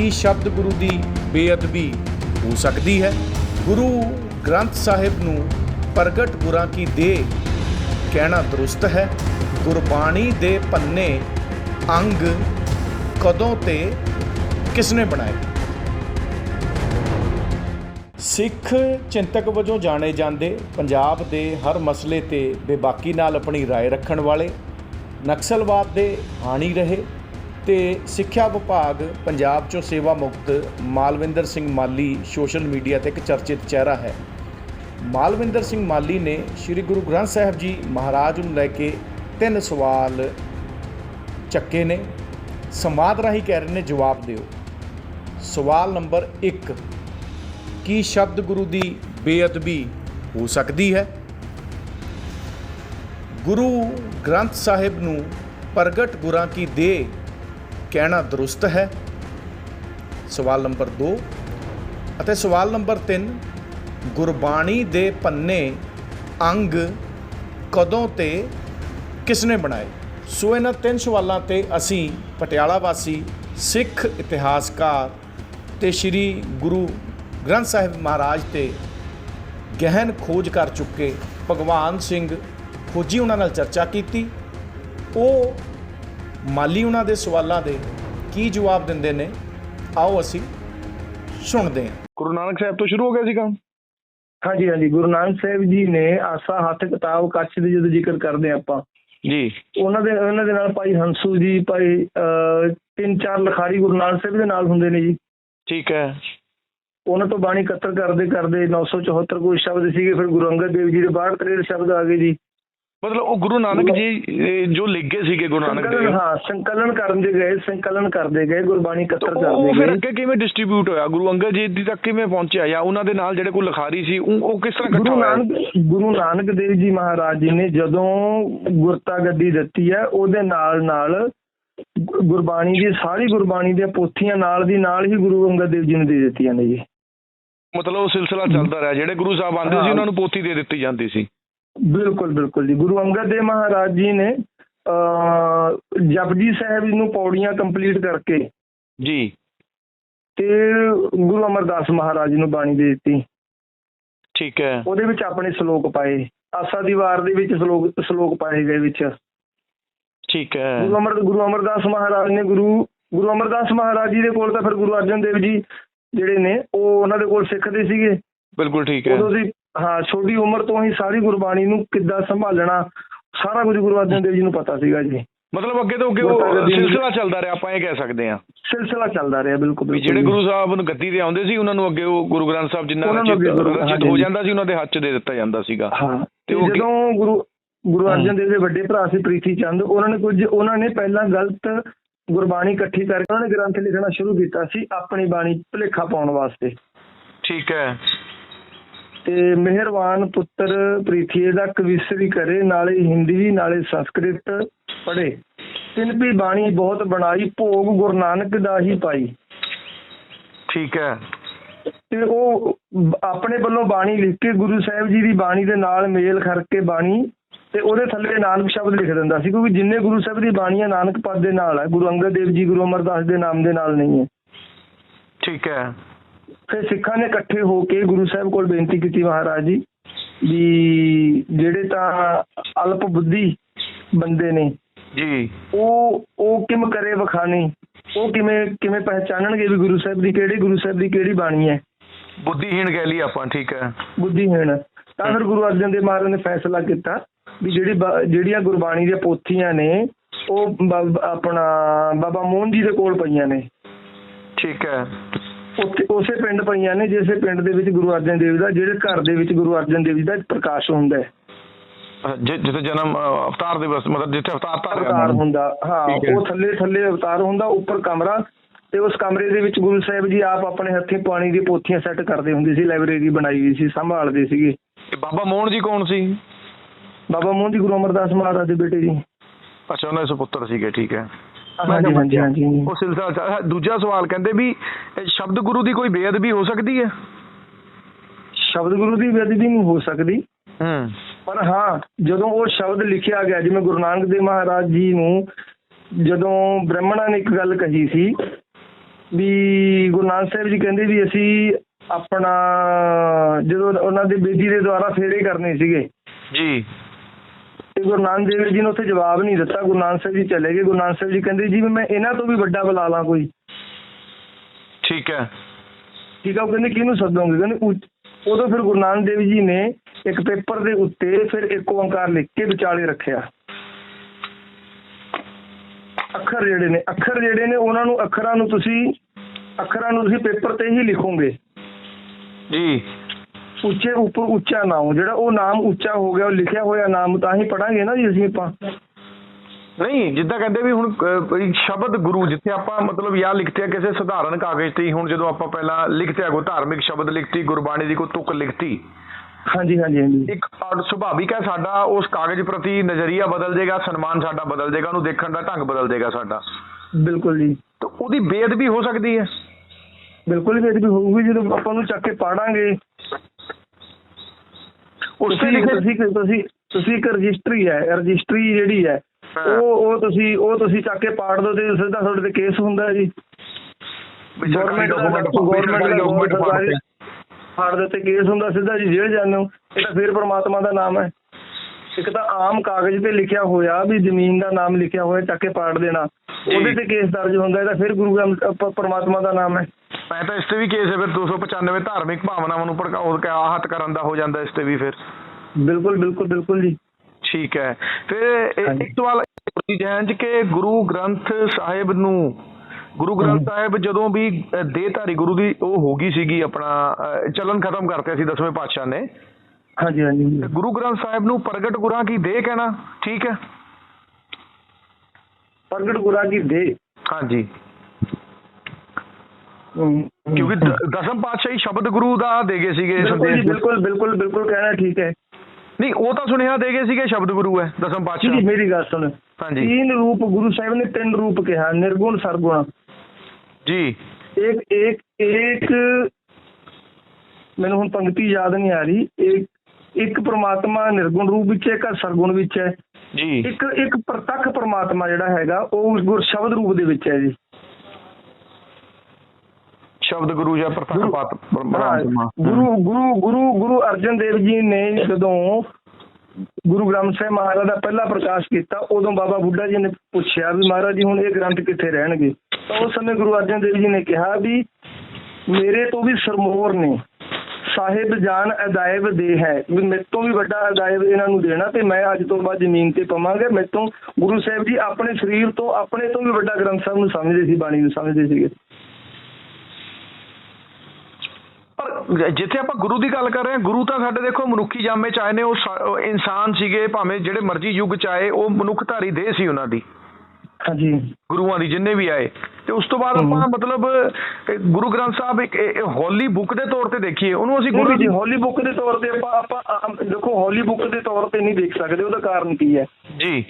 ਕੀ ਸ਼ਬਦ ਗੁਰੂ ਦੀ ਬੇਅਦਬੀ ਹੋ ਸਕਦੀ ਹੈ ਗੁਰੂ ਗ੍ਰੰਥ ਸਾਹਿਬ ਨੂੰ ਪ੍ਰਗਟ ਗੁਰਾਂ ਕੀ ਦੇ ਕਹਿਣਾ ਦਰੁਸਤ ਹੈ ਗੁਰਬਾਣੀ ਦੇ ਪੰਨੇ ਅੰਗ ਕਦੋਂ ਤੇ ਕਿਸਨੇ ਬਣਾਏ ਸਿੱਖ ਚਿੰਤਕ ਵਜੋਂ ਜਾਣੇ ਜਾਂਦੇ ਪੰਜਾਬ ਦੇ ਹਰ ਮਸਲੇ ਤੇ ਬੇਬਾਕੀ ਨਾਲ ਆਪਣੀ رائے ਰੱਖਣ ਵਾਲੇ ਨਕਸਲਵਾਦ ਦੇ ਹਾਣੀ ਰਹੇ ਤੇ ਸਿੱਖਿਆ ਵਿਭਾਗ ਪੰਜਾਬ ਚੋਂ ਸੇਵਾ ਮੁਕਤ ਮਾਲਵਿੰਦਰ ਸਿੰਘ ਮਾਲੀ ਸੋਸ਼ਲ ਮੀਡੀਆ ਤੇ ਇੱਕ ਚਰਚਿਤ ਚਿਹਰਾ ਹੈ। ਮਾਲਵਿੰਦਰ ਸਿੰਘ ਮਾਲੀ ਨੇ ਸ੍ਰੀ ਗੁਰੂ ਗ੍ਰੰਥ ਸਾਹਿਬ ਜੀ ਮਹਾਰਾਜ ਨੂੰ ਲੈ ਕੇ ਤਿੰਨ ਸਵਾਲ ਚੱਕੇ ਨੇ। ਸੰਵਾਦ ਰਾਹੀਂ ਕਹਿ ਰਹੇ ਨੇ, ਜਵਾਬ ਦਿਓ। ਸਵਾਲ ਨੰਬਰ 1 ਕੀ ਸ਼ਬਦ ਗੁਰੂ ਦੀ ਬੇਅਦਬੀ ਹੋ ਸਕਦੀ ਹੈ? ਗੁਰੂ ਗ੍ਰੰਥ ਸਾਹਿਬ ਨੂੰ ਪ੍ਰਗਟ ਗੁਰਾਂ ਕੀ ਦੇ ਕਹਿਣਾ ਦਰੁਸਤ ਹੈ? ਸਵਾਲ ਨੰਬਰ 2 ਅਤੇ ਸਵਾਲ ਨੰਬਰ 3 ਗੁਰਬਾਣੀ ਦੇ ਪੰਨੇ ਅੰਗ ਕਦੋਂ ਤੇ ਕਿਸਨੇ ਬਣਾਏ? ਸੋ ਇਹਨਾਂ ਤਿੰਨ ਸਵਾਲਾਂ ਤੇ ਅਸੀਂ ਪਟਿਆਲਾ ਵਾਸੀ ਸਿੱਖ ਇਤਿਹਾਸਕਾਰ ਤੇ ਸ੍ਰੀ ਗੁਰੂ ਗ੍ਰੰਥ ਸਾਹਿਬ ਮਹਾਰਾਜ ਤੇ ਗਹਿਨ ਖੋਜ ਕਰ ਚੁੱਕੇ ਭਗਵਾਨ ਸਿੰਘ ਖੋਜੀ ਉਹਨਾਂ ਨਾਲ ਚਰਚਾ ਕੀਤੀ। ਉਹ ਮਾਲੀ ਉਹਨਾਂ ਦੇ ਸਵਾਲਾਂ ਦੇ ਕੀ ਜਵਾਬ ਦਿੰਦੇ ਨੇ ਆਓ ਅਸੀਂ ਸੁਣਦੇ ਹਾਂ। ਗੁਰੂ ਨਾਨਕ ਸਾਹਿਬ ਤੋਂ ਸ਼ੁਰੂ ਹੋ ਗਿਆ ਸੀ ਕੰਮ? ਹਾਂਜੀ ਹਾਂਜੀ। ਗੁਰੂ ਨਾਨਕ ਸਾਹਿਬ ਜੀ ਨੇ ਆਸਾ ਹੱਥ ਕਿਤਾਬ ਕੱਚ ਦੇ ਜਦੋਂ ਜ਼ਿਕਰ ਕਰਦੇ ਆਪਾਂ ਜੀ। ਉਹਨਾਂ ਦੇ ਉਹਨਾਂ ਦੇ ਨਾਲ ਭਾਈ ਹੰਸੂ ਜੀ ਭਾਈ ਤਿੰਨ ਚਾਰ ਲਖਾਰੀ ਗੁਰੂ ਨਾਨਕ ਸਾਹਿਬ ਦੇ ਨਾਲ ਹੁੰਦੇ ਨੇ ਜੀ। ਠੀਕ ਹੈ। ਉਹਨਾਂ ਤੋਂ ਬਾਣੀ ਇਕੱਤਰ ਕਰਦੇ ਕਰਦੇ 974 ਕੋਈ ਸ਼ਬਦ ਸੀਗੇ ਫਿਰ ਗੁਰੂ ਅੰਗਦ ਦੇਵ ਜੀ ਦੇ 62 63 ਸ਼ਬਦ ਆ ਗਏ ਜੀ। ਮਤਲਬ ਉਹ ਗੁਰੂ ਨਾਨਕ ਜੀ ਜੋ ਲਿਖ ਗਏ ਸੀਗੇ ਗੁਰੂ ਨਾਨਕ ਦੇਵ ਹਾਂ ਸੰਕਲਨ ਕਰਨ ਦੇ ਗਏ ਸੰਕਲਨ ਕਰਦੇ ਗਏ ਗੁਰਬਾਣੀ ਇਕੱਤਰ ਕਰਦੇ ਫਿਰ ਗਏ। ਅੱਗੇ ਕਿਵੇਂ ਡਿਸਟ੍ਰੀਬਿਊਟ ਹੋਇਆ? ਗੁਰੂ ਅੰਗਦ ਜੀ ਦੀ ਤੱਕ ਕਿਵੇਂ ਪਹੁੰਚਿਆ ਜਾਂ ਉਹਨਾਂ ਦੇ ਨਾਲ ਜਿਹੜੇ ਕੋਈ ਲਿਖਾਰੀ ਸੀ ਉਹ ਕਿਸ ਤਰ੍ਹਾਂ ਇਕੱਠਾ ਗੁਰੂ ਨਾਨਕ ਗੁਰੂ ਨਾਨਕ ਦੇਵ ਜੀ ਮਹਾਰਾਜ ਜੀ ਨੇ ਜਦੋਂ ਗੁਰਤਾ ਗੱਦੀ ਦਿੱਤੀ ਹੈ ਉਹਦੇ ਨਾਲ ਨਾਲ ਗੁਰਬਾਣੀ ਦੀ ਸਾਰੀ ਗੁਰਬਾਣੀ ਦੀਆਂ ਪੋਥੀਆਂ ਨਾਲ ਦੀ ਨਾਲ ਹੀ ਗੁਰੂ ਅੰਗਦ ਦੇਵ ਜੀ ਨੂੰ ਦੇ ਦਿੱਤੀਆਂ ਨੇ ਜੀ। ਮਤਲਬ ਉਹ ਸਿਲਸਿਲਾ ਚੱਲਦਾ ਰਿਹਾ ਜਿਹੜੇ ਗੁਰੂ ਸਾਹਿਬ ਆਉਂਦੇ ਸੀ। ਉਹਨਾਂ ਨੂੰ ਪੋਥੀ ਦੇ ਦਿੱਤੀ ਜਾਂਦੀ ਸੀ। ਬਿਲਕੁਲ ਬਿਲਕੁਲ ਜੀ। ਗੁਰੂ ਅੰਗਦ ਦੇਵ ਮਹਾਰਾਜ ਜੀ ਨੇ ਅ ਜਪਜੀ ਸਾਹਿਬ ਜੀ ਨੂੰ ਪੌੜੀਆਂ ਕੰਪਲੀਟ ਕਰਕੇ ਜੀ। ਤੇ ਗੁਰੂ ਅਮਰਦਾਸ ਮਹਾਰਾਜ ਨੂੰ ਬਾਣੀ ਦੇ ਦਿੱਤੀ। ਠੀਕ ਹੈ। ਉਹਦੇ ਵਿੱਚ ਆਪਣੇ ਸ਼ਲੋਕ ਪਾਏ। ਆਸਾ ਦੀ ਵਾਰ ਦੇ ਵਿੱਚ ਸ਼ਲੋਕ ਸ਼ਲੋਕ ਪਾਏ ਗਏ ਵਿੱਚ। ਠੀਕ ਹੈ। ਗੁਰੂ ਅਮਰ ਗੁਰੂ ਅਮਰਦਾਸ ਮਹਾਰਾਜ ਨੇ ਗੁਰੂ ਗੁਰੂ ਅਮਰਦਾਸ ਮਹਾਰਾਜ ਜੀ ਦੇ ਕੋਲ ਤਾਂ ਫਿਰ ਗੁਰੂ ਅਰਜਨ ਦੇਵ ਜੀ ਜਿਹੜੇ ਨੇ ਉਹ ਉਹਨਾਂ ਦੇ ਕੋਲ ਸਿੱਖਦੇ ਸੀਗੇ। ਬਿਲਕੁਲ ਠੀਕ ਹੈ। ਉਦੋਂ ਦੀ ਹਾਂ ਛੋਟੀ ਉਮਰ ਤੋਂ ਹੀ ਸਾਰੀ ਗੁਰਬਾਣੀ ਨੂੰ ਕਿੱਦਾਂ ਸੰਭਾਲਣਾ ਸਾਰਾ ਕੁਝ ਗੁਰੂ ਅਰਜਨ ਦੇਵ ਜੀ ਨੂੰ ਪਤਾ ਸੀਗਾ ਜੀ ਮਤਲਬ ਅੱਗੇ ਤੋਂ ਅੱਗੇ ਉਹ ਸਿਲਸਿਲਾ ਚੱਲਦਾ ਰਿਹਾ ਆਪਾਂ ਇਹ ਕਹਿ ਸਕਦੇ ਹਾਂ ਸਿਲਸਿਲਾ ਚੱਲਦਾ ਰਿਹਾ ਬਿਲਕੁਲ ਜਿਹੜੇ। ਗੁਰੂ ਸਾਹਿਬ ਨੂੰ ਗੱਦੀ ਤੇ ਆਉਂਦੇ ਸੀ ਉਹਨਾਂ ਨੂੰ ਅੱਗੇ ਉਹ ਗੁਰੂ ਗ੍ਰੰਥ ਸਾਹਿਬ ਜਿੰਨਾ ਰਚਿਤ ਹੋ। ਜਾਂਦਾ ਸੀ ਉਹਨਾਂ ਦੇ ਹੱਥ 'ਚ ਦੇ ਦਿੱਤਾ ਜਾਂਦਾ ਸੀਗਾ ਤੇ ਜਦੋਂ ਗੁਰੂ ਗੁਰੂ। ਅਰਜਨ ਦੇਵ ਦੇ ਵੱਡੇ ਭਰਾ ਸੀ ਪ੍ਰੀਤੀ ਚੰਦ ਉਹਨਾਂ ਨੇ ਕੁਝ ਉਹਨਾਂ ਨੇ ਪਹਿਲਾਂ ਗਲਤ ਗੁਰਬਾਣੀ ਇਕੱਠੀ ਕਰਕੇ ਉਹਨਾਂ ਨੇ ਗ੍ਰੰਥ ਲਿਖਣਾ ਸ਼ੁਰੂ ਕੀਤਾ ਸੀ ਆਪਣੀ ਬਾਣੀ ਭੁਲੇਖਾ ਪਾਉਣ ਵਾਸਤੇ ਠੀਕ ਹੈ ਤੇ ਮਿਹਰਬਾਨ ਪੁੱਤਰ ਪ੍ਰੀਥੀਏ ਦਾ ਕਵਿਸਰੀ ਕਰੇ ਨਾਲੇ ਹਿੰਦੀ ਨਾਲੇ ਸੰਸਕ੍ਰਿਤ ਪੜ੍ਹੇ। ਤਿੰਨ ਵੀ ਬਾਣੀ ਬਹੁਤ ਬਣਾਈ ਭੋਗ ਗੁਰੂ ਨਾਨਕ ਦਾ ਹੀ ਪਾਈ। ਠੀਕ ਹੈ। ਤੇ ਉਹ ਆਪਣੇ ਵੱਲੋਂ ਬਾਣੀ ਲਿਖ ਕੇ ਗੁਰੂ ਸਾਹਿਬ ਜੀ ਦੀ ਬਾਣੀ ਦੇ ਨਾਲ ਮੇਲ ਕਰਕੇ ਬਾਣੀ ਤੇ ਉਹਦੇ ਥੱਲੇ ਨਾਨਕ ਸ਼ਬਦ ਲਿਖ ਦਿੰਦਾ ਸੀ ਕਿਉਂਕਿ ਜਿੰਨੇ ਗੁਰੂ ਸਾਹਿਬ ਦੀ ਬਾਣੀ ਹੈ ਨਾਨਕ ਪਦ ਦੇ ਨਾਲ ਹੈ ਗੁਰੂ ਅੰਗਦ ਦੇਵ ਜੀ ਗੁਰੂ ਅਮਰਦਾਸ ਦੇ ਨਾਮ ਦੇ ਨਾਲ ਨਹੀਂ ਹੈ। ਠੀਕ ਹੈ। ਫਿਰ ਸਿੱਖਾਂ ਨੇ ਇਕੱਠੇ ਹੋ ਕੇ ਗੁਰੂ ਸਾਹਿਬ ਕੋਲ ਬੇਨਤੀ ਕੀਤੀ ਮਹਾਰਾਜ ਜੀ ਵੀ ਜਿਹੜੇ ਤਾਂ ਅਲਪ ਬੁੱਧੀ ਬੰਦੇ ਨੇ ਜੀ। ਉਹ ਉਹ ਕਿਮ ਕਰੇ ਵਖਾਣੀ? ਉਹ ਕਿਵੇਂ ਕਿਵੇਂ ਪਹਿਚਾਨਣਗੇ ਵੀ ਗੁਰੂ ਸਾਹਿਬ ਦੀ ਕਿਹੜੀ ਗੁਰੂ ਸਾਹਿਬ ਦੀ ਕਿਹੜੀ ਬਾਣੀ ਹੈ? ਬੁੱਧੀਹੀਣ ਕਹਿ ਲਈ ਆਪਾਂ ਠੀਕ ਹੈ। ਬੁੱਧੀਹੀਣ। ਤਾਂ ਫਿਰ ਗੁਰੂ ਅਰਜਨ ਦੇਵ ਮਹਾਰਾਜ ਨੇ ਫੈਸਲਾ ਕੀਤਾ ਵੀ ਜਿਹੜੀ ਜਿਹੜੀਆਂ ਗੁਰਬਾਣੀ ਦੀਆਂ ਪੋਥੀਆਂ ਨੇ ਉਹ ਆਪਣਾ ਬਾਬਾ ਮੋਹਨ ਜੀ ਦੇ ਕੋਲ ਪਈਆਂ ਨੇ। ਠੀਕ ਹੈ। ਉਸੇ ਪਿੰਡ ਪਈਆਂ ਨੇ ਜਿਸੇ ਪਿੰਡ ਦੇ ਵਿੱਚ ਗੁਰੂ ਅਰਜਨ ਦੇਵ ਦਾ ਜਿਹੜੇ ਘਰ ਦੇ ਵਿੱਚ ਗੁਰੂ ਅਰਜਨ ਦੇਵ ਜੀ ਦਾ ਪ੍ਰਕਾਸ਼ ਹੁੰਦਾ ਹੈ। ਜਿੱਥੇ ਜਨਮ ਅਵਤਾਰ ਦਿਵਸ ਮਤਲਬ ਜਿੱਥੇ ਅਵਤਾਰ ਨੇ। ਹੁੰਦਾ। ਹਾਂ। ਉਹ ਥੱਲੇ ਥੱਲੇ ਅਵਤਾਰ ਹੁੰਦਾ ਉੱਪਰ ਕਮਰਾ ਤੇ ਉਸ ਕਮਰੇ ਦੇ ਵਿੱਚ ਗੁਰੂ ਸਾਹਿਬ ਜੀ ਆਪ ਆਪਣੇ ਹੱਥੀਂ ਪਾਣੀ ਦੀ ਪੋਥੀਆਂ ਸੈੱਟ ਕਰਦੇ ਹੁੰਦੇ ਸੀ ਲਾਇਬ੍ਰੇਰੀ ਬਣਾਈ ਹੋਈ ਸੀ ਸੰਭਾਲਦੇ ਸੀਗੇ। ਇਹ ਬਾਬਾ ਮੋਹਨ ਜੀ ਕੌਣ ਸੀ? ਬਾਬਾ ਮੋਹਨ ਜੀ ਗੁਰੂ ਅਮਰਦਾਸ ਮਹਾਰਾਜ ਦੇ ਬੇਟੇ ਜੀ। ਅੱਛਾ ਉਹਨਾਂ ਦੇ ਸੁਪੁੱਤਰ ਸੀਗੇ ਠੀਕ ਹੈ। ਹਾਂਜੀ ਹਾਂਜੀ ਹਾਂਜੀ ਉਹ ਸਿਲਸਿਲਾ ਦੂਜਾ ਸਵਾਲ ਕਹਿੰਦੇ ਵੀ ਸ਼ਬਦ ਗੁਰੂ ਦੀ ਕੋਈ ਬੇਅਦਬੀ ਹੋ ਸਕਦੀ ਹੈ? ਸ਼ਬਦ ਗੁਰੂ ਦੀ ਬੇਅਦਬੀ ਨਹੀਂ ਹੋ ਸਕਦੀ। ਹੂੰ। ਪਰ ਹਾਂ ਜਦੋਂ ਉਹ ਸ਼ਬਦ ਲਿਖਿਆ ਗਿਆ ਜਿਵੇਂ ਗੁਰੂ ਨਾਨਕ ਦੇਵ ਮਹਾਰਾਜ ਜੀ ਨੂੰ ਜਦੋਂ ਬ੍ਰਾਹਮਣਾਂ ਨੇ ਇੱਕ ਗੱਲ ਕਹੀ ਸੀ ਵੀ ਗੁਰੂ ਨਾਨਕ ਸਾਹਿਬ ਜੀ ਕਹਿੰਦੇ ਵੀ ਅਸੀਂ ਆਪਣਾ ਜਦੋਂ ਉਹਨਾਂ ਦੇ ਬੇਦੀ ਦੇ ਦੁਆਰਾ ਫੇਰੇ ਕਰਨੇ ਸੀਗੇ। ਜੀ। ਤੇ ਗੁਰੂ ਨਾਨਕ ਦੇਵ ਜੀ ਨੇ ਉੱਥੇ ਜਵਾਬ ਨਹੀਂ ਦਿੱਤਾ। ਗੁਰੂ ਨਾਨਕ ਸਾਹਿਬ ਜੀ ਚਲੇ ਗਏ। ਗੁਰੂ ਨਾਨਕ ਸਾਹਿਬ ਜੀ ਕਹਿੰਦੇ ਜੀ ਮੈਂ ਇਹਨਾਂ ਤੋਂ ਵੀ ਵੱਡਾ ਬੁਲਾ ਲਾਂ ਕੋਈ। ਠੀਕ ਹੈ। ਠੀਕ ਆ ਉਹ ਕਹਿੰਦੇ ਕਿਹਨੂੰ ਸੱਦੋਗੇ? ਕਹਿੰਦੇ ਉਦੋਂ ਫਿਰ ਗੁਰੂ ਨਾਨਕ ਦੇਵ ਜੀ ਨੇ ਇੱਕ ਪੇਪਰ ਦੇ ਉੱਤੇ ਫਿਰ ਇੱਕ ਓੰਕਾਰ ਲਿਖ ਕੇ ਵਿਚਾਲੇ ਰੱਖਿਆ। ਅੱਖਰ ਜਿਹੜੇ ਨੇ ਅੱਖਰ ਜਿਹੜੇ ਨੇ ਉਹਨਾਂ ਨੂੰ ਅੱਖਰਾਂ ਨੂੰ ਤੁਸੀਂ ਅੱਖਰਾਂ ਨੂੰ ਤੁਸੀਂ ਪੇਪਰ ਤੇ ਹੀ ਲਿਖੋਗੇ। ਜੀ। ਉੱਚੇ ਉੱਪਰ ਉੱਚਾ ਨਾਮ ਜਿਹੜਾ ਉਹ ਨਾਮ ਉੱਚਾ ਹੋ ਗਿਆ ਉਹ ਲਿਖਿਆ ਹੋਇਆ ਨਾਮ ਤਾਂ ਹੀ ਪੜਾਂਗੇ ਨਾ ਜੀ ਅਸੀਂ ਆਪਾਂ। ਨਹੀਂ ਜਿੱਦਾਂ ਕਹਿੰਦੇ ਵੀ ਹੁਣ ਸ਼ਬਦ ਗੁਰੂ ਜਿੱਥੇ ਆਪਾਂ ਮਤਲਬ ਯਾ ਲਿਖਤੇ ਆ ਕਿਸੇ ਸਧਾਰਨ ਕਾਗਜ਼ ਤੇ ਹੁਣ ਜਦੋਂ ਆਪਾਂ ਪਹਿਲਾਂ ਲਿਖਤੇ ਆ ਕੋਈ ਧਾਰਮਿਕ ਸ਼ਬਦ ਲਿਖਤੀ ਗੁਰਬਾਣੀ ਦੀ ਕੋਈ ਤੁਕ ਲਿਖਤੀ। ਹਾਂਜੀ ਹਾਂਜੀ ਹਾਂਜੀ। ਇੱਕ ਸੁਭਾਵਿਕ ਹੈ ਸਾਡਾ ਉਸ ਕਾਗਜ਼ ਪ੍ਰਤੀ ਨਜ਼ਰੀਆ ਬਦਲ ਜਾਏਗਾ ਸਨਮਾਨ ਸਾਡਾ ਬਦਲ ਜਾਏਗਾ ਉਹਨੂੰ ਦੇਖਣ ਦਾ ਢੰਗ ਬਦਲ ਜਾਏਗਾ ਸਾਡਾ। ਬਿਲਕੁਲ ਜੀ। ਤੇ ਉਹਦੀ ਬੇਦ ਵੀ ਹੋ ਸਕਦੀ ਹੈ। ਬਿਲਕੁਲ ਵੀ ਇਹਦੀ ਹੋਊਗੀ ਜਦੋਂ ਆਪਾਂ ਨੂੰ ਚੱਕ ਕੇ ਪੜਾਂਗੇ ਉਸ ਤੇ ਲਿਖੇ ਤੁਸੀਂ ਤੁਸੀਂ ਤੁਸੀਂ ਇੱਕ ਰਜਿਸਟਰੀ ਹੈ ਰਜਿਸਟਰੀ ਜਿਹੜੀ ਹੈ। ਉਹ ਉਹ ਤੁਸੀਂ ਉਹ ਤੁਸੀਂ ਚੱਕ ਕੇ ਪਾੜ ਦੋ ਤੇ ਸਿੱਧਾ ਤੁਹਾਡੇ ਤੇ ਕੇਸ ਹੁੰਦਾ ਹੈ ਜੀ। ਗਵਰਨਮੈਂਟ ਦਾ ਗਵਰਨਮੈਂਟ ਦਾ ਗਵਰਨਮੈਂਟ ਫਾੜ ਦੇ ਉੱਤੇ ਕੇਸ ਹੁੰਦਾ ਸਿੱਧਾ ਜੀ ਜੇਲ੍ਹ ਜਾਂਦੇ ਹੋ ਇਹ ਤਾਂ ਫਿਰ ਪ੍ਰਮਾਤਮਾ ਦਾ ਨਾਮ ਹੈ। ਇੱਕ ਤਾਂ ਆਮ ਕਾਗਜ਼ ਤੇ ਲਿਖਿਆ ਹੋਇਆ ਵੀ ਜ਼ਮੀਨ ਦਾ ਨਾਮ ਲਿਖਿਆ ਹੋਇਆ ਚੱਕ ਕੇ ਪਾੜ ਦੇਣਾ। ਉਹਦੇ ਤੇ ਕੇਸ ਦਰਜ ਹੁੰਦਾ ਇਹਦਾ ਫਿਰ ਗੁਰੂ ਗ੍ਰੰਥ ਪ੍ਰਮਾਤਮਾ ਦਾ ਨਾਮ ਹੈ। ਮੈਂ ਤਾਂ ਇਸ ਤੇ ਵੀ ਕੇਸ ਹੈ ਫਿਰ 295 ਧਾਰਮਿਕ ਭਾਵਨਾਵਾਂ ਨੂੰ ਭੜਕਾਉ ਕੇ ਆਹਤ ਕਰਨ ਦਾ ਹੋ ਜਾਂਦਾ ਇਸ ਤੇ ਵੀ ਫਿਰ। ਬਿਲਕੁਲ ਬਿਲਕੁਲ ਬਿਲਕੁਲ ਜੀ। ਠੀਕ ਹੈ। ਫਿਰ। ਇੱਕ ਸਵਾਲ ਜੀ ਜੈਨ ਜੀ ਕਿ ਗੁਰੂ ਗ੍ਰੰਥ ਸਾਹਿਬ ਨੂੰ ਗੁਰੂ ਗ੍ਰੰਥ ਸਾਹਿਬ ਜਦੋਂ ਵੀ ਦੇਹਧਾਰੀ ਗੁਰੂ ਦੀ ਉਹ ਹੋ ਗਈ ਸੀਗੀ ਆਪਣਾ ਅ, ਚੱਲਣ ਖਤਮ ਕਰਤੇ ਸੀ ਦਸਵੇਂ ਪਾਤਸ਼ਾਹ ਨੇ। ਹਾਂਜੀ ਹਾਂਜੀ ਗੁਰੂ ਗ੍ਰੰਥ ਸਾਹਿਬ ਨੂੰ ਪ੍ਰਗਟ ਗੁਰਾਂ ਕੀ ਦੇਹ ਕਹਿਣਾ? ਠੀਕ ਹੈ? ਪ੍ਰਗਟ ਗੁਰਾਂ ਕੀ ਦੇ ਹਾਂਜੀ। ਕਿਉਂਕਿ ਦਸਮ ਪਾਤਸ਼ਾਹੀ ਸ਼ਬਦ ਗੁਰੂ ਦਾ ਦੇ ਗਏ ਸੀਗੇ ਸੰਦੇਸ਼ ਬਿਲਕੁਲ ਬਿਲਕੁਲ ਬਿਲਕੁਲ ਕਹਿਣਾ ਠੀਕ ਹੈ। ਨਹੀਂ ਉਹ ਤਾਂ ਸੁਨੇਹਾ ਦੇ ਗਏ ਸੀਗੇ ਸ਼ਬਦ ਗੁਰੂ ਹੈ ਦਸਮ ਪਾਤਸ਼ਾਹ। ਜੀ ਮੇਰੀ ਗੱਲ ਸੁਣ। ਹਾਂਜੀ। ਤਿੰਨ ਰੂਪ ਗੁਰੂ ਸਾਹਿਬ ਨੇ ਤਿੰਨ ਰੂਪ ਕਿਹਾ ਨਿਰਗੁਣ ਸਰਗੁਣ। ਜੀ। ਇੱਕ ਇੱਕ ਇੱਕ ਮੈਨੂੰ ਹੁਣ ਪੰਕਤੀ ਯਾਦ ਨਹੀਂ ਆ ਰਹੀ। ਇੱਕ ਇੱਕ ਪ੍ਰਮਾਤਮਾ ਨਿਰਗੁਣ ਰੂਪ ਵਿੱਚ ਹੈ ਕਾ ਸਰਗੁਣ ਵਿੱਚ ਹੈ। ਜੀ। ਇੱਕ ਇੱਕ ਪ੍ਰਤੱਖ ਪ੍ਰਮਾਤਮਾ ਜਿਹੜਾ ਹੈਗਾ ਉਹ ਗੁਰ ਸ਼ਬਦ ਰੂਪ ਦੇ ਵਿੱਚ ਹੈ ਜੀ। ਸ਼ਬਦ ਗੁਰੂ ਜਾਂ ਪ੍ਰਥਮ ਪਾਤ ਹਾਂ, ਪਰਮਾਤਮਾ ਗੁਰੂ ਗੁਰੂ ਗੁਰੂ ਗੁਰੂ ਅਰਜਨ ਦੇਵ ਜੀ ਨੇ ਜਦੋਂ ਗੁਰੂ ਗ੍ਰੰਥ ਸਾਹਿਬ ਮਹਾਰਾਜ ਦਾ ਪਹਿਲਾ ਪ੍ਰਕਾਸ਼ ਕੀਤਾ ਉਦੋਂ ਬਾਬਾ ਬੁੱਢਾ ਜੀ ਨੇ ਪੁੱਛਿਆ ਵੀ ਮਹਾਰਾਜ ਜੀ ਹੁਣ ਇਹ ਗ੍ਰੰਥ ਕਿੱਥੇ ਰਹਿਣਗੇ? ਤਾਂ ਉਸ ਸਮੇਂ ਗੁਰੂ ਅਰਜਨ ਦੇਵ ਜੀ ਨੇ ਕਿਹਾ ਵੀ ਮੇਰੇ ਤੋਂ ਵੀ ਸਰਮੋਰ ਨੇ। ਸਾਹਿਬ ਜਾਨ ਅਦਾਇਬ ਦੇ ਹੈ। ਵੀ ਮੇਰੇ ਤੋਂ ਵੀ ਵੱਡਾ ਅਦਾਇਬ ਇਹਨਾਂ ਨੂੰ ਦੇਣਾ ਤੇ ਮੈਂ ਅੱਜ ਤੋਂ ਬਾਅਦ ਜ਼ਮੀਨ ਤੇ ਪਵਾਂਗਾ। ਮੇਰੇ ਤੋਂ ਗੁਰੂ ਸਾਹਿਬ ਜੀ ਆਪਣੇ ਸਰੀਰ ਤੋਂ ਆਪਣੇ ਤੋਂ ਵੀ ਵੱਡਾ ਗ੍ਰੰਥ ਸਾਹਿਬ ਨੂੰ ਸਮਝਦੇ ਸੀ ਬਾਣੀ ਨੂੰ ਸਮਝਦੇ ਸੀਗੇ ਪਰ ਜਿੱਥੇ ਆਪਾਂ ਗੁਰੂ ਦੀ ਗੱਲ ਕਰ ਰਹੇ ਹਾਂ ਗੁਰੂ ਤਾਂ ਸਾਡੇ ਦੇਖੋ ਮਨੁੱਖੀ ਜਾਮੇ ਚ ਆਏ ਨੇ ਉਹ ਇਨਸਾਨ ਸੀਗੇ ਭਾਵੇਂ ਜਿਹੜੇ ਮਰਜ਼ੀ ਯੁੱਗ ਚ ਆਏ ਉਹ ਮਨੁੱਖਧਾਰੀ ਦੇਹ ਸੀ ਉਹਨਾਂ ਦੀ। ਹਾਂਜੀ। ਗੁਰੂਆਂ ਦੀ ਜਿੰਨੇ ਵੀ ਆਏ। ਤੇ ਉਸ ਤੋਂ ਬਾਅਦ ਆਪਾਂ ਮਤਲਬ ਗੁਰੂ ਗ੍ਰੰਥ ਸਾਹਿਬ ਇੱਕ ਹੌਲੀ ਬੁੱਕ ਦੇ ਤੌਰ ਤੇ ਦੇਖੀਏ ਉਹਨੂੰ ਅਸੀਂ ਗੁਰੂ ਦੀ ਜੀ ਹੌਲੀ ਬੁੱਕ ਦੇ ਤੌਰ ਤੇ ਆਪਾਂ ਆਪਾਂ ਦੇਖੋ ਹੌਲੀ ਬੁੱਕ ਦੇ ਤੌਰ ਤੇ ਨਹੀਂ ਦੇਖ ਸਕਦੇ ਉਹਦਾ ਕਾਰਨ ਕੀ ਹੈ? ਜੀ।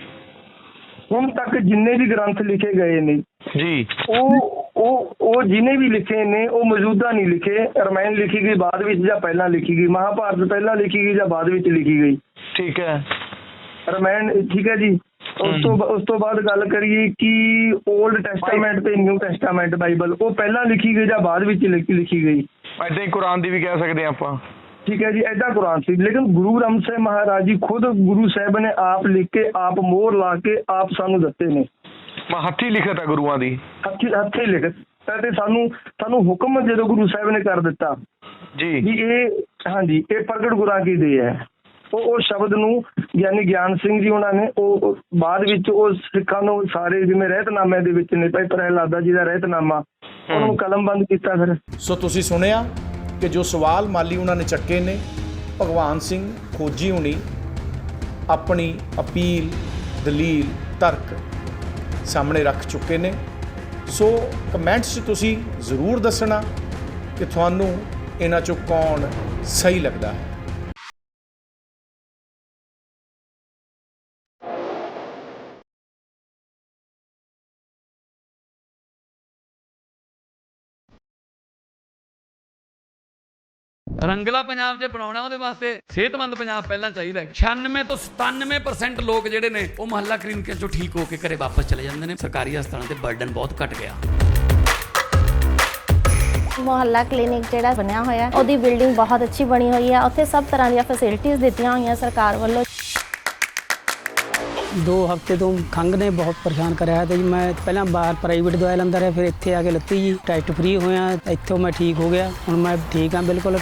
ਹੁਣ ਤੱਕ ਜਿੰਨੇ ਵੀ ਗ੍ਰੰਥ ਲਿਖੇ ਗਏ ਨੇ ਜੀ। ਉਹ ਉਹ ਉਹ ਜਿਨੇ ਵੀ ਲਿਖੇ ਨੇ ਉਹ ਮੌਜੂਦਾ ਨਹੀਂ ਲਿਖੇ। ਰਮਾਇਣ ਲਿਖੀ ਗਈ ਬਾਅਦ ਵਿੱਚ ਜਾਂ ਪਹਿਲਾਂ ਲਿਖੀ ਗਈ। ਮਹਾਭਾਰਤ ਪਹਿਲਾਂ ਲਿਖੀ ਗਈ ਜਾਂ ਬਾਅਦ ਵਿੱਚ ਲਿਖੀ ਗਈ? ਠੀਕ ਹੈ। ਰਮਾਇਣ ਠੀਕ ਹੈ ਜੀ। ਉਸ ਤੋਂ ਉਸ ਤੋਂ ਬਾਅਦ ਗੱਲ ਕਰੀਏ ਕਿ 올ਡ ਟੈਸਟਾਮੈਂਟ ਤੇ ਨਿਊ ਟੈਸਟਾਮੈਂਟ ਬਾਈਬਲ ਉਹ ਪਹਿਲਾਂ ਲਿਖੀ ਗਈ ਜਾਂ ਬਾਅਦ ਵਿੱਚ ਲਿਖੀ ਗਈ? ਐਦਾਂ ਹੀ ਕੁਰਾਨ ਦੀ ਵੀ ਕਹਿ ਸਕਦੇ ਆਪਾਂ। ਠੀਕ ਹੈ ਜੀ ਐਡਾ ਕੁਰਾਨ ਸੀ। ਲੇਕਿਨ ਗੁਰੂ ਗ੍ਰੰਥ ਸਾਹਿਬ ਮਹਾਰਾਜ ਜੀ ਖੁਦ ਗੁਰੂ ਸਾਹਿਬ ਨੇ ਆਪ ਲਿਖ ਕੇ ਆਪ ਮੋਹਰ ਲਾ ਕੇ ਆਪ ਸਾਨੂੰ ਦਿੱਤੇ ਨੇ। ਮੈਂ ਹੱਥੀ ਲਿਖਤ ਹੈ ਗੁਰੂਆਂ ਦੀ। ਹੱਥੀ ਹੱਥੀ ਲਿਖ ਤੇ ਸਾਨੂੰ ਸਾਨੂੰ ਹੁਕਮ ਜਦੋਂ ਗੁਰੂ ਸਾਹਿਬ ਨੇ ਕਰ ਦਿੱਤਾ ਜੀ। ਵੀ ਇਹ ਹਾਂਜੀ ਇਹ ਪ੍ਰਗਟ ਗੁਰਾਂ ਕੀ ਦੇ ਹੈ। ਉਹ ਉਹ ਸ਼ਬਦ ਨੂੰ ਗਿਆਨੀ ਗਿਆਨ ਸਿੰਘ ਜੀ ਉਹਨਾਂ ਨੇ ਉਹ ਉਹ ਬਾਅਦ ਵਿੱਚ ਉਹ ਸਿੱਖਾਂ ਨੂੰ ਸਾਰੇ ਜਿਵੇਂ ਰਹਿਤਨਾਮੇ ਦੇ ਵਿੱਚ ਨੇ ਭਾਈ ਪ੍ਰਹਿਲਾਦਾ ਜੀ ਦਾ ਰਹਿਤਨਾਮਾ ਉਹਨੂੰ ਕਲਮਬੰਦ ਕੀਤਾ ਫਿਰ। ਸੋ ਤੁਸੀਂ ਸੁਣਿਆ ਕਿ ਜੋ ਸਵਾਲ ਮਾਲੀ ਉਹਨਾਂ ਨੇ ਚੱਕੇ ਨੇ ਭਗਵਾਨ ਸਿੰਘ ਖੋਜੀ ਹੁਣੀ ਆਪਣੀ ਅਪੀਲ ਦਲੀਲ ਤਰਕ ਸਾਹਮਣੇ ਰੱਖ ਚੁੱਕੇ ਨੇ। ਸੋ ਕਮੈਂਟਸ 'ਚ ਤੁਸੀਂ ਜ਼ਰੂਰ ਦੱਸਣਾ ਕਿ ਤੁਹਾਨੂੰ ਇਹਨਾਂ 'ਚੋਂ ਕੌਣ ਸਹੀ ਲੱਗਦਾ ਹੈ। ਰੰਗਲਾ ਪੰਜਾਬ ਜੇ ਬਣਾਉਣਾ ਉਹਦੇ ਵਾਸਤੇ ਸਿਹਤਮੰਦ ਪੰਜਾਬ ਪਹਿਲਾਂ ਚਾਹੀਦਾ 96 ਤੋਂ 97% ਲੋਕ ਜਿਹੜੇ ਨੇ, ਉਹ ਮਹੱਲਾ ਕਲੀਨਿਕਾਂ ਚੋਂ ਠੀਕ ਹੋ ਕੇ ਘਰੇ ਵਾਪਸ ਚਲੇ ਜਾਂਦੇ ਨੇ। ਸਰਕਾਰੀ ਹਸਪਤਾਲਾਂ ਤੇ ਬਰਡਨ ਬਹੁਤ ਘਟ ਗਿਆ। ਮੁਹੱਲਾ ਕਲੀਨਿਕ ਜਿਹੜਾ ਬਣਿਆ ਹੋਇਆ ਉਹਦੀ ਬਿਲਡਿੰਗ ਬਹੁਤ ਅੱਛੀ ਬਣੀ ਹੋਈ ਹੈ। ਉੱਥੇ ਸਭ ਤਰ੍ਹਾਂ ਦੀਆਂ ਫੈਸਿਲਿਟੀਆਂ ਦਿੱਤੀਆਂ ਹੋਈਆਂ ਸਰਕਾਰ ਵੱਲੋਂ। ਦੋ ਹਫ਼ਤੇ ਤੋਂ ਖੰਘ ਨੇ, ਬਹੁਤ ਪਰੇਸ਼ਾਨ ਕਰਿਆ ਹੈ ਤੇ ਜੀ। ਮੈਂ ਪਹਿਲਾਂ ਬਾਹਰ ਪ੍ਰਾਈਵੇਟ ਦਵਾਈ ਲੈਂਦਾ ਰਿਹਾ, ਫਿਰ ਇੱਥੇ ਆ ਕੇ ਲੱਤੀ ਜੀ, ਟੈਸਟ ਫ੍ਰੀ ਹੋਇਆ, ਇੱਥੋਂ ਮੈਂ ਠੀਕ ਹੋ ਗਿਆ, ਹੁਣ ਮੈਂ ਠੀਕ ਹਾਂ ਬਿਲਕੁਲ।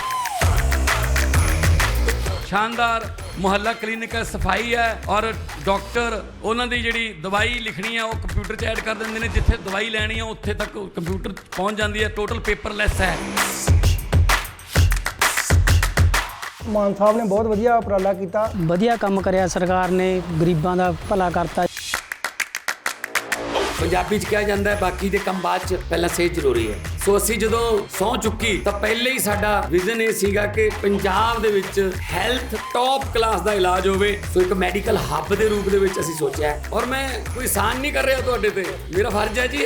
ਸ਼ਾਨਦਾਰ ਮੁਹੱਲਾ ਕਲੀਨਿਕ ਹੈ ਸਫ਼ਾਈ ਹੈ ਔਰ ਡਾਕਟਰ ਉਹਨਾਂ ਦੀ ਜਿਹੜੀ ਦਵਾਈ ਲਿਖਣੀ ਹੈ, ਉਹ ਕੰਪਿਊਟਰ 'ਚ ਐਡ ਕਰ ਦਿੰਦੇ ਨੇ। ਜਿੱਥੇ ਦਵਾਈ ਲੈਣੀ ਹੈ, ਉੱਥੇ ਤੱਕ ਕੰਪਿਊਟਰ ਪਹੁੰਚ ਜਾਂਦੀ ਹੈ ਟੋਟਲ ਪੇਪਰਲੈਸ ਹੈ। ਮਾਨ ਸਾਹਿਬ ਨੇ ਬਹੁਤ ਵਧੀਆ ਉਪਰਾਲਾ ਕੀਤਾ। ਵਧੀਆ ਕੰਮ ਕਰਿਆ ਸਰਕਾਰ ਨੇ ਗਰੀਬਾਂ ਦਾ ਭਲਾ ਕਰਤਾ। ਪੰਜਾਬੀ ਚ ਕਿਹਾ ਜਾਂਦਾ ਹੈ ਬਾਕੀ ਦੇ ਕੰਮ ਬਾਅਦ ਚ ਪਹਿਲਾਂ ਸਿਹਤ ਜ਼ਰੂਰੀ ਹੈ। ਸੋ ਅਸੀਂ ਜਦੋਂ ਸੌ ਚੁੱਕੀ ਤਾਂ ਪਹਿਲੇ ਹੀ ਸਾਡਾ ਵਿਜ਼ਨ ਇਹ ਸੀਗਾ ਕਿ ਪੰਜਾਬ ਦੇ ਵਿੱਚ ਹੈਲਥ ਟੌਪ ਕਲਾਸ ਦਾ ਇਲਾਜ ਹੋਵੇ। ਸੋ ਇੱਕ ਮੈਡੀਕਲ ਹੱਬ ਦੇ ਰੂਪ ਦੇ ਵਿੱਚ ਅਸੀਂ ਸੋਚਿਆ। ਔਰ ਮੈਂ ਕੋਈ ਸਾਨ ਨਹੀਂ ਕਰ ਰਿਹਾ ਤੁਹਾਡੇ ਤੇ। ਮੇਰਾ ਫਰਜ਼ ਹੈ ਜੀ